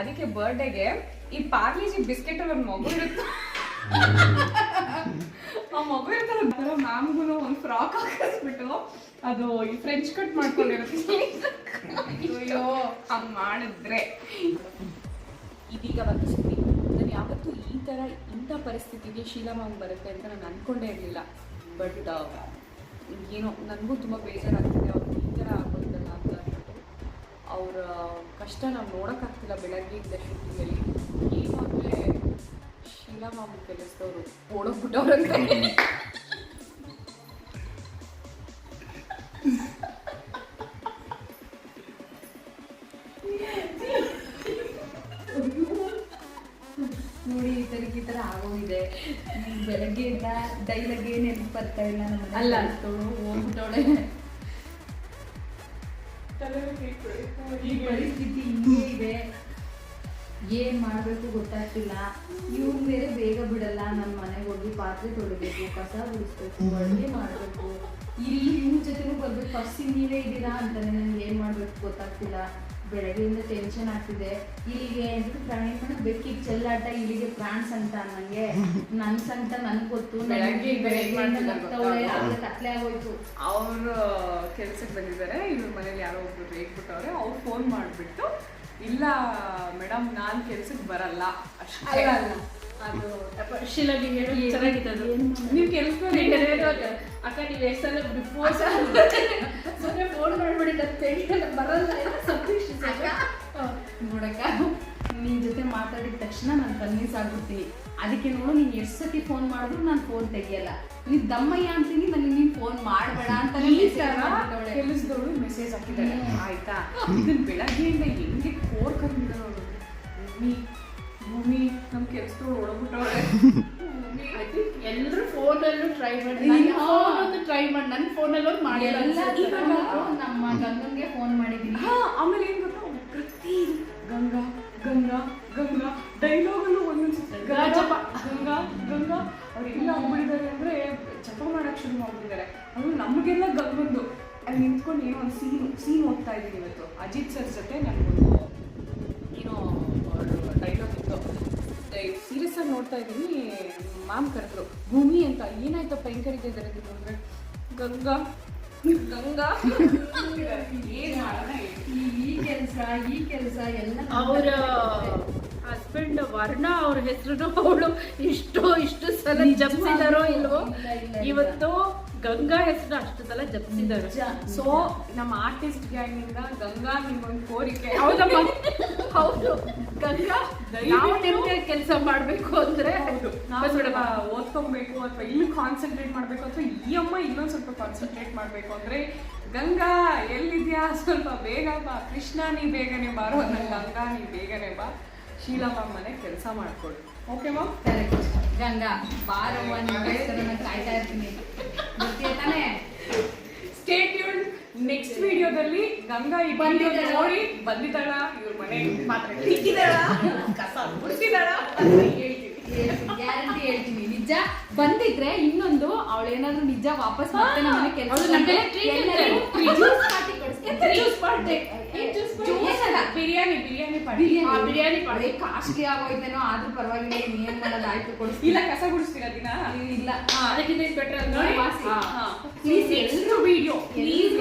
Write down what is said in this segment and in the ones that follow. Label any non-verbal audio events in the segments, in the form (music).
ಅದಕ್ಕೆ ಬರ್ಡೇಗೆ ಈ ಪಾರ್ಲಿಜಿ ಬಿಸ್ಕೆಟ್ ಅಲ್ಲಿ ಒಂದು ಮಗು ಇರುತ್ತೆ. ಆ ಮಗು ಇರ್ತಲ್ಲ ಮ್ಯಾಮ್ಗೂ ಒಂದು ಫ್ರಾಕ್ ಹಾಕಿಸ್ಬಿಟ್ಟು ಅದು ಈ ಫ್ರೆಂಚ್ ಕಟ್ ಮಾಡ್ಕೊಂಡಿರುತ್ತೆ. ಅಯ್ಯೋ ಹಂಗ್ ಮಾಡಿದ್ರೆ. ಇದೀಗ ಬಂದು ನಾನು ಯಾವತ್ತೂ ಈ ಥರ ಇಂಥ ಪರಿಸ್ಥಿತಿಗೆ ಶೀಲಮಾಗ್ ಬರುತ್ತೆ ಅಂತ ನಾನು ಅನ್ಕೊಂಡೇ ಇರಲಿಲ್ಲ. ಬಟ್ ಏನೋ ನನಗೂ ತುಂಬ ಬೇಜಾರಾಗ್ತಿದೆ ಅವ್ರಿಗೆ ಈ ಥರ ಆಗೋದಲ್ಲ ಅಂತ ಅಂದ್ಬಿಟ್ಟು ಅವರ ಕಷ್ಟ ನಾವು ನೋಡೋಕ್ಕಾಗ್ತಿಲ್ಲ ಬೆಳಗ್ಗೆಯಿಂದ ಶೂಟಿಂಗಲ್ಲಿ ಈಗಾಗಲೇ ಶೀಲಮಾಮ್ ಕೆಲಸದವರು ಓಡೋಗ್ಬಿಟ್ಟವ್ರಂತೆ. ನೋಡಿ ಈ ತರ ಈ ಥರ ಆಗೋಗಿದೆ. ಬೆಳಗ್ಗೆಯಿಂದ ಡೈಲಾಗ್ ಏನ್ ನೆನಪು ಬರ್ತಾ ಇಲ್ಲ ನಮ್ಮ ಅಲ್ಲ. ಹೋಗ್ಬಿಟ್ಟವಳೆ. ಈ ಪರಿಸ್ಥಿತಿ ಹಿಂಗೆ ಇದೆ. ಏನ್ ಮಾಡ್ಬೇಕು ಗೊತ್ತಾಗ್ತಿಲ್ಲ. ಇವ್ ಬೇರೆ ಬೇಗ ಬಿಡಲ್ಲ. ನನ್ನ ಮನೆಗೆ ಹೋಗಿ ಪಾತ್ರೆ ತೊಳಿಬೇಕು ಕಸ ಬಿಡಿಸ್ಬೇಕು ಅಡುಗೆ ಮಾಡ್ಬೇಕು. ಇಲ್ಲಿ ಇವ್ನ ಜೊತೆನೂ ಬರ್ಬೇಕು. ಫಸ್ಟ್ ನೀವೇ ಇದ್ದೀರಾ ಅಂತಾನೆ ನನ್ಗೆ ಏನ್ ಮಾಡ್ಬೇಕು ಗೊತ್ತಾಗ್ತಿಲ್ಲ. ಬೆಳಗ್ಗೆಯಿಂದ ಟೆನ್ಷನ್ ಆಗ್ತಿದೆ. ಇಲ್ಲಿಗೆ ಪ್ರಾಣಿ ಬೆಕ್ಕಿಗೆ ಚೆಲ್ಲಾಟ ಇಲ್ಲಿಗೆ ಪ್ರಾಣ್ಸ್ ಅಂತ ನಂಗೆ ನನ್ಸ್ ಅಂತ ನನ್ಗೆ ಗೊತ್ತು. ನನಗೆ ಬೆಳಗ್ಗೆ ಕತ್ಲೆ ಆಗೋಯ್ತು. ಅವ್ರ ಕೆಲ್ಸಕ್ಕೆ ಬಂದಿದ್ದಾರೆ. ಇವ್ರ ಮನೇಲಿ ಯಾರೋ ಒಬ್ರು ರೇಗ್ಬಿಟ್ಟವ್ರೆ ಅವ್ರು ಫೋನ್ ಮಾಡಿಬಿಟ್ಟು ಇಲ್ಲ ಮೇಡಮ್ ನಾನು ಕೆಲ್ಸಕ್ಕೆ ಬರಲ್ಲ. ಅಷ್ಟೇ. ಅಲ್ಲ, ಅಲ್ಲ. ಅದು ನೀವು ಕೆಲ್ಸ ಅಕ್ಕ ನೀವು ಎಷ್ಟು ಸಲ ಬಿಫೋರ್ ಸುಮ್ಮನೆ ಫೋನ್ ಮಾಡ್ಬಿಡಿ ಟೆನ್ಷನ್ ಬರಲ್ಲ. ನೋಡಕ್ಕ? ನಿನ್ ಜೊತೆ ಮಾತಾಡಿದ ತಕ್ಷಣ ನಾನು ಕನ್ವಿನ್ಸ್ ಆಗ್ಬಿಡ್ತೀನಿ. ಅದಕ್ಕೆ ನೋಡು ನೀನ್ ಎಷ್ಟ್ ಸತಿ ಫೋನ್ ಮಾಡಿದ್ರು ನಾನು ಫೋನ್ ತೆಗಿಯಲ್ಲ. ನೀ ದಮ್ಮಯ್ಯ ಅಂತೀನಿ ನನಗೆ ನೀನ್ ಫೋನ್ ಮಾಡಬೇಡ ಅಂತ. ಕೆಲಸದವಳು ಮೆಸೇಜ್ ಹಾಕಿದ್ದಾರೆ ಹ್ಮ್. ಆಯ್ತಾ? ಇದನ್ನ ಬೆಳಗ್ಗೆಯಿಂದ ಹೆಂಗೆ ಕೋರ್ ಕರ್ಮಿದ್ದಾರೆ ಭೂಮಿ ಭೂಮಿ ನಮ್ಮ ಕೆಲ್ಸದವ್ಳು ಓಡಬಿಟ್ಟವ್ರೆ ಎಲ್ಲರೂ ಫೋನಲ್ಲೂ ಟ್ರೈ ಮಾಡಿ. ಫೋನ್ ಒಂದು ಟ್ರೈ ಮಾಡಿ. ನನ್ನ ಫೋನ್ ಅಲ್ಲೂ ಮಾಡಿ ನಮ್ಮ ಗಂಗನ್ಗೆ ಫೋನ್ ಮಾಡಿದೀನಿ ಹಾ ಆಮೇಲೆ ಏನ್ ಗಂಗಾ ಗಂಗಾ ಗಂಗಾ. ಡೈಲಾಗಲ್ಲೂ ಒಂದೊಂದು ಗಂಗಾ. ಗಂಗಾ ಗಂಗಾ. ಅವ್ರು ಎಲ್ಲ ಹೋಗ್ಬಿಟ್ಟಿದ್ದಾರೆ ಅಂದ್ರೆ ಜಪ ಮಾಡಕ್ ಶುರು ಮಾಡ್ಬಿಟ್ಟಿದ್ದಾರೆ. ಅದು ನಮಗೆಲ್ಲ ಗಂಗಂದು ಅಲ್ಲಿ ನಿಂತ್ಕೊಂಡು ಏನೋ ಒಂದು ಸೀನ್ ಸೀನ್ ಹೋಗ್ತಾ ಇದ್ದೀನಿ ಇವತ್ತು. ಅಜಿತ್ ಸರ್ ಜೊತೆ ನನಗೊಂದು ಏನೋ ಡೈಲಾಗ್ ಇತ್ತು. ಸೀರಿಯಸ್ ಆಗಿ ನೋಡ್ತಾ ಇದ್ದೀನಿ. ಮ್ಯಾಮ್ ಕರೆದ್ರು ಭೂಮಿ ಅಂತ. ಏನಾಯ್ತಪ್ಪ ಹೆಂಗ್ ಕರಿತಾ ಇದ್ದಾರೆ ಅಂದ್ರೆ ಗಂಗಾ. ಗಂಗಾ ಈ ಕೆಲಸ ಈ ಕೆಲಸ ಎಲ್ಲ ಅವರ ಹಸ್ಬೆಂಡ್ ವರ್ಣ ಅವ್ರ ಹೆಸರು ಅವಳು ಇಷ್ಟು ಇಷ್ಟು ಸಲ ಜಪಿಸಿದಾರೋ ಇಲ್ವೋ. ಇವತ್ತು ಗಂಗಾ ಹೆಸರು ಅಷ್ಟು ಸಲ ಜಪಿಸಿದಾರೆ ಸೊ ನಮ್ಮ ಆರ್ಟಿಸ್ಟ್ ಗ್ಯಾಂಗ್ ಇಂದ ಗಂಗಾ ನಿಮ್ಗೊಂದು ಕೋರಿಕೆ. (laughs) ಹೌದಮ್ಮ? ಹೌದು. ಗಂಗಾ ನಾವು ಕೆಲಸ ಮಾಡ್ಬೇಕು ಅಂದ್ರೆ ಓದ್ಕೊಬೇಕು ಅಥವಾ ಇಲ್ಲಿ ಕಾನ್ಸಂಟ್ರೇಟ್ ಮಾಡ್ಬೇಕು ಅಥವಾ ಈ ಅಮ್ಮ ಇನ್ನೊಂದ್ ಸ್ವಲ್ಪ ಕಾನ್ಸಂಟ್ರೇಟ್ ಮಾಡ್ಬೇಕು ಅಂದ್ರೆ ಗಂಗಾ ಎಲ್ಲಿದ್ಯಾ? ಸ್ವಲ್ಪ ಬೇಗ ಬಾ. ಕೃಷ್ಣ ನೀ ಬೇಗನೆ ಬಾರೋ ನನ್ನ ಗಂಗಾ ನೀ ಬೇಗನೆ ಬಾ. ಶೀಲಮ್ಮ ಮನೆ ಕೆಲಸ ಮಾಡ್ಕೊಡು. Okay ma'am. ಗಂಗಾ ಬಾರವ್ವ ಕಾಯ್ತಾ ಇರ್ತೀನಿ. ಬರ್ತೀಯ ತಾನೇ? ಸ್ಟೇ ಟ್ಯೂನ್ ನೆಕ್ಸ್ಟ್ ವಿಡಿಯೋದಲ್ಲಿ ಗಂಗಾ ಈ ಬಂದಿ ಬಂದಿದ್ದಾಳ? ನೋಡಿ ಬಂದಿದ್ದಾಳ ಇವ್ರ ಮನೆ ಮಾತ್ರ. ತಿಕ್ಕಿದಾಳ ಕಸ ಗುಡಿಸಿದಾಳ ಗ್ಯಾರಂಟಿ ಹೇಳ್ತೀನಿ. ನಿಜ ಬಂದಿದ್ರೆ ಇನ್ನೊಂದು ಅವಳು ಏನಾದ್ರು ನಿಜ ವಾಪಸ್ ಮತ್ತೆ ಹಾ. ನಮ್ಮನೆ ಕೆಲಸ ಬಿರಿಯಾನಿ ಬಿರಿಯಾನಿ ಬಿರಿಯಾನಿ ಅದೇ ಪಾರ್ಟಿ ಕಾಸ್ಟ್ಲಿ ಆಗೋಯ್ತೇನೋ ಆದ್ರೂ ಪರವಾಗಿಲ್ಲ ಏನ್ ಮಾಡೋದು ಆಯ್ತು ಕೊಡಿಸ್ತೀನಿ. ಇಲ್ಲ ಕಸ ಗುಡಿಸ್ತೀರಾ ದಿನ? ಇಲ್ಲ. ಅದಕ್ಕಿಂತ ಇದು ಬೆಟರ್ ನೋಡಿ, ಪ್ಲೀಸ್ ಎಲ್ಲರೂ video. ಪ್ಲೀಸ್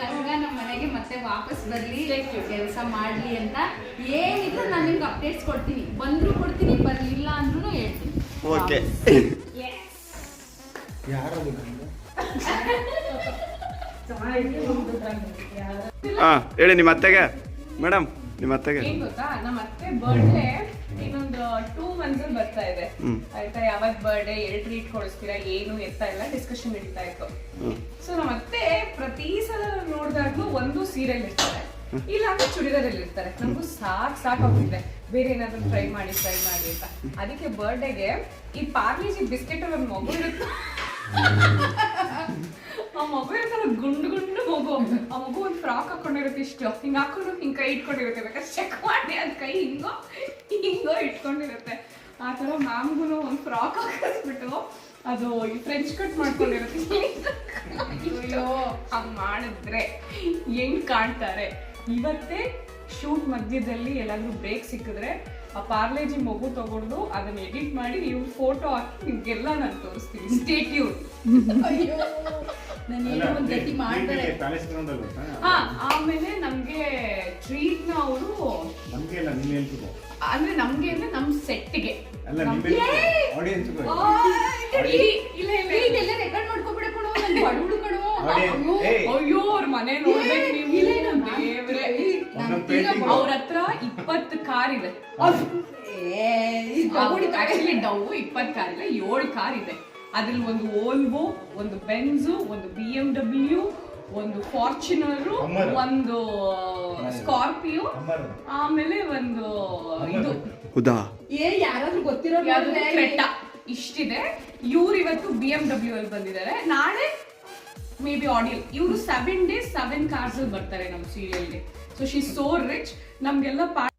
ಗಂಗಾ ನಮ್ಮ ಮನೆಗೆ ಮತ್ತೆ ವಾಪಸ್ ಬರ್ಲಿ ಕೆಲಸ ಮಾಡ್ಲಿ ಅಂತ. ಏನಿದ್ರು ನಾನು ನಿಮ್ಗೆ ಅಪ್ಡೇಟ್ಸ್ ಕೊಡ್ತೀನಿ. ಬಂದ್ರು ಕೊಡ್ತೀನಿ ಬರ್ಲಿಲ್ಲ ಅಂದ್ರೂ ಹೇಳ್ತೀನಿ. ಓಕೆ ಹಾಂ ಹೇಳಿ ನಿಮ್ಮ ಅತ್ತೆಗೆ. ಮೇಡಮ್ ನಿಮ್ಮ ಅತ್ತೆಗೆ. ಏನ್ ಗೊತ್ತಾ? ನಮ್ಮ ಅತ್ತೆ ಬರ್ಡೇ ಇನ್ನೊಂದು ಟೂ ಮಂತ್ಸ್ ಬರ್ತಾ ಇದೆ. ಆಯ್ತಾ? ಯಾವಾಗ ಬರ್ಡೇ ಎರಡು ಟ್ರೀಟ್ ಕೊಡಿಸ್ತೀರಾ ಏನು ಎತ್ತ ಎಲ್ಲ ಡಿಸ್ಕಷನ್ ನಡೀತಾ ಇತ್ತು. ಸೊ ನಮ್ಮ ಅತ್ತೆ ಪ್ರತಿ ಸಲ ನೋಡಿದಾಗ್ಲೂ ಒಂದು ಸೀರಿಯಲ್ ಇರ್ತಾರೆ. ಇಲ್ಲ ಅಂದ್ರೆ ಚುಡಿದಾರಲ್ಲಿ ಇರ್ತಾರೆ. ನಮಗೂ ಸಾಕ್ ಸಾಕಾಗ್ಬಿಟ್ಟಿದೆ ಬೇರೆ ಏನಾದ್ರು ಟ್ರೈ ಮಾಡಿ ಟ್ರೈ ಮಾಡಿ ಅಂತ. ಅದಕ್ಕೆ ಬರ್ಡೇಗೆ ಈ ಪಾರ್ಲಿಜಿ ಬಿಸ್ಕೆಟ್ ಒಂದು ಮಗು ಇರುತ್ತೆ ಆ ಮಗು ಇರುತ್ತಲ್ಲ ಗುಂಡು ಗುಂಡು ಮಗು ಆ ಮಗು ಒಂದು ಫ್ರಾಕ್ ಹಾಕೊಂಡಿರುತ್ತೆ ಇಷ್ಟು. ಹಿಂಗ್ ಹಾಕೊಂಡು ಹಿಂಗ್ ಕೈ ಇಟ್ಕೊಂಡಿರುತ್ತೆ. ಬೇಕಾದ್ರೆ ಚೆಕ್ ಮಾಡಿ ಅದ್ ಕೈ ಹಿಂಗೋ ಹಿಂಗೋ ಇಟ್ಕೊಂಡಿರುತ್ತೆ. ಆ ಥರ ಮ್ಯಾಮ್ಗೂ ಒಂದು ಫ್ರಾಕ್ ಹಾಕಿಸ್ಬಿಟ್ಟು ಅದು ಫ್ರೆಂಚ್ ಕಟ್ ಮಾಡ್ಕೊಂಡಿರುತ್ತೆ. ಅಯ್ಯೋ. ಹಂಗ್ ಮಾಡಿದ್ರೆ ಹೆಂಗ್ ಕಾಣ್ತಾರೆ? ಇವತ್ತೇ ಶೂಟ್ ಮಧ್ಯದಲ್ಲಿ ಎಲ್ಲಾದ್ರೂ ಬ್ರೇಕ್ ಸಿಕ್ಕಿದ್ರೆ ಆ ಪಾರ್ಲೇಜಿ ಮಗು ತಗೊಂಡು ಅದನ್ನ ಎಡಿಟ್ ಮಾಡಿ ನೀವು ಫೋಟೋ ಹಾಕಿ ನಿಮ್ಗೆಲ್ಲ ನಾನು ತೋರಿಸ್ತೀನಿ. ಸ್ಟೇಟ್ ಇವ್ರು ಅಯ್ಯೋ. ನಾನು ಏನೋ ಒಂದು ಗತಿ ಮಾಡ್ತಾರೆ. ಪ್ಯಾಲೇಸ್ ಗ್ರೌಂಡ್ ಅಲ್ಲಿ ಹಾ ಆಮೇಲೆ ನಮ್ಗೆ ಟ್ರೀಟ್ನ ಅವರು ನಮ್ಗೆ ಇಲ್ಲ ಅಂದ್ರೆ ನಮ್ಗೆ ಅಂದ್ರೆ ನಮ್ ಸೆಟ್ಗೆ ಅಲ್ಲ ಆಡಿಯನ್ಸ್ ಇಲ್ಲ ಇಲ್ಲ. ಎಲ್ಲ ರೆಕಾರ್ಡ್ ಮಾಡ್ಕೊಬಿಡ ಕೊಡು ಅಯ್ಯೋ ಅವ್ರ ಮನೆ ನೋಡ್ಬೇಕು ನೀವು. ಇಲ್ಲ, ದೇವ್ರೆ. ಅವ್ರ ಹತ್ರ ಇಪ್ಪತ್ತು ಕಾರ್ ಇದೆ. ಡೌ ಆಕ್ಚುಲಿ ಡವ್ ಇಪ್ಪತ್ತು ಕಾರ್ ಇಲ್ಲ ಏಳು ಕಾರ್ ಇದೆ. ಅದ್ರಲ್ಲಿ ಒಂದು ಓಲ್ವೋ ಒಂದು ಬೆನ್ಸು ಒಂದು ಬಿ ಎಂ ಡಬ್ಲ್ಯೂ ಒಂದು ಫಾರ್ಚುನರು ಒಂದು ಸ್ಕಾರ್ಪಿಯೋ ಆಮೇಲೆ ಒಂದು ಇದು. ಹುದಾ. ಏ ಯಾರಾದ್ರೂ ಗೊತ್ತಿರೋ ಯಾವ್ದು? ಕ್ರೆಟಾ. ಇಷ್ಟಿದೆ. ಇವ್ರು ಇವತ್ತು ಬಿ ಎಂ ಡಬ್ಲ್ಯೂ ಅಲ್ಲಿ ಬಂದಿದ್ದಾರೆ. ನಾಳೆ ಮೇ ಬಿ ಆಡಿಯಲ್ ಇವರು ಸೆವೆನ್ ಡೇಸ್ ಸೆವೆನ್ ಕಾರ್ಸ್ ಅಲ್ಲಿ ಬರ್ತಾರೆ ನಮ್ಮ ಸೀರಿಯಲ್ಗೆ ಸೊ ಶಿ ಸೋ ರಿಚ್ ನಮ್ಗೆಲ್ಲ